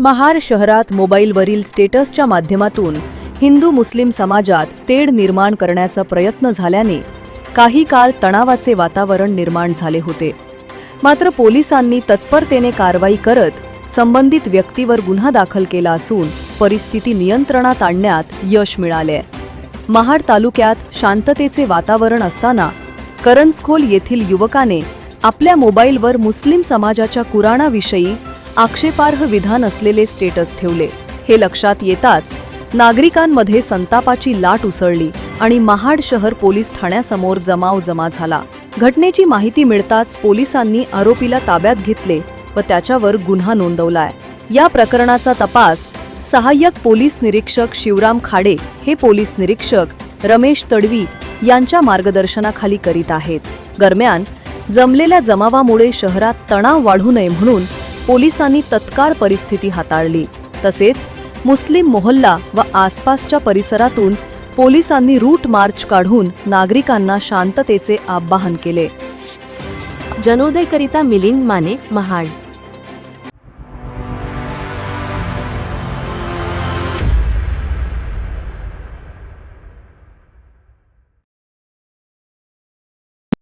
महार शहरात मोबाईलवरील स्टेटसच्या माध्यमातून हिंदू मुस्लिम समाजात तेढ निर्माण करण्याचा प्रयत्न झाल्याने काही काळ तणावाचे वातावरण निर्माण झाले होते. मात्र पोलिसांनी तत्परतेने कारवाई करत संबंधित व्यक्तीवर गुन्हा दाखल केला असून परिस्थिती नियंत्रणात आणण्यात यश मिळाले. महाड तालुक्यात शांततेचे वातावरण असताना करंजखोल येथील युवकाने आपल्या मोबाईलवर मुस्लिम समाजाच्या कुराणाविषयी आक्षेपार्ह विधान असलेले स्टेटस ठेवले. हे लक्षात येताच नागरिकांमध्ये संतापाची लाट उसळली आणि महाड शहर पोलीस ठाण्यासमोर जमाव जमा झाला. घटनेची माहिती मिळताच पोलिसांनी आरोपीला ताब्यात घेतले व त्याच्यावर गुन्हा नोंदवलाय. या प्रकरणाचा तपास सहाय्यक पोलीस निरीक्षक शिवराम खाडे हे पोलीस निरीक्षक रमेश तडवी यांच्या मार्गदर्शनाखाली करीत आहेत. दरम्यान जमलेल्या जमावामुळे शहरात तणाव वाढू नये म्हणून पोलिसांनी तत्काळ परिस्थिती हाताळली. तसेच मुस्लिम मोहल्ला व आसपासच्या परिसरातून पोलिसांनी रूट मार्च काढून नागरिकांना शांततेचे आवाहन केले. जनोदयकरिता मिलिंद माने महाड.